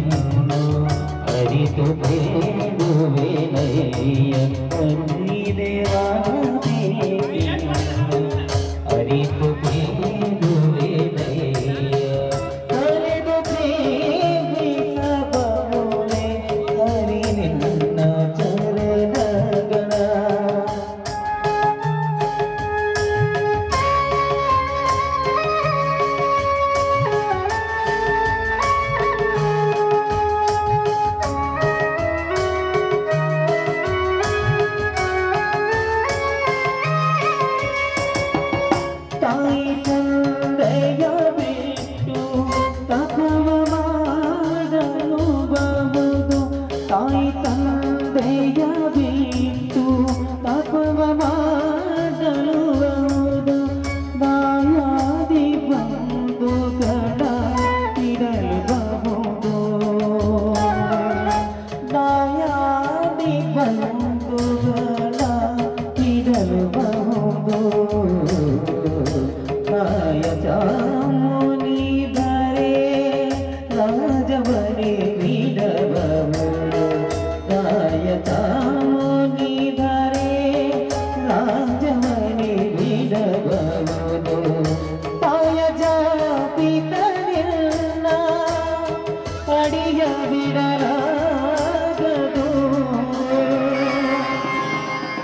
నిన్ను హరితు పేరు వేలయ్య যাবে ಅಡಿಯ ಬಿಡಲಾಗದು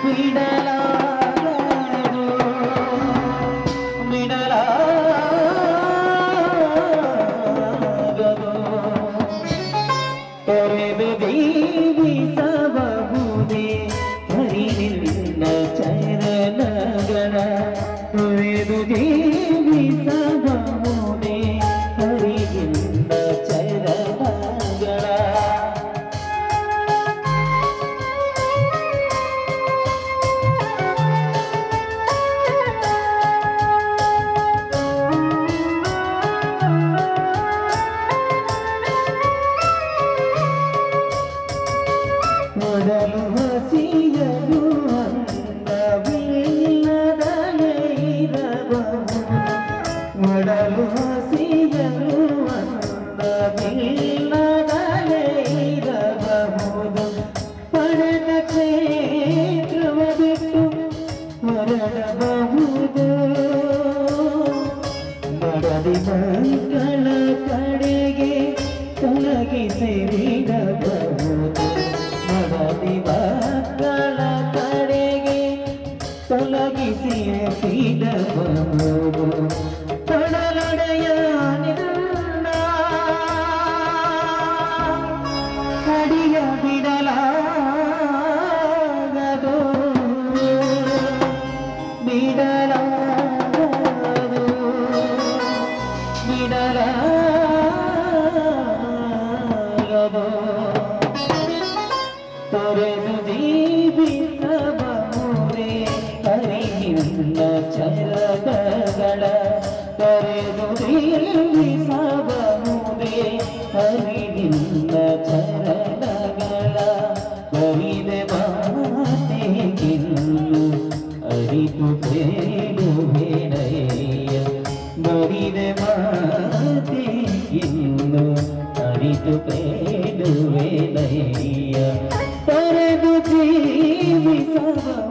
ಬಿಡಲಾಗದು ಬಿಡಲಾಗದು ತೊರೆದು ಜೀವಿಸಬಹುದೇ తోడలు హసియలు వడలు ತೊಲಗಿಸಿ ಬಿಡಬಹುದು ತೊಡಲೊಡೆಯ ನಿನ್ನ ಕಡಿಯ ಬಿಡಲಾಗದು ಬಿಡಲಾಗದು ಬಿಡಲಾಗದು ತೊರೆದು ಚರಗಳ ತೊರೆದು ಜೀವಿಸಬಹುದೇ ಹರಿಹಿನ್ನ ಚರಣಗಳ ಕವಿದೆ ಮಾತೆಗಿನ್ನು ಅರಿತು ಬೇಡುವೆನಯ್ಯ ಬರಿದೆ ಮಾತೆಗಿನ್ನು ಅರಿತು ಬೇಡುವೆನಯ್ಯ ತೊರೆದು ಜೀವಿಸಬಹುದೇ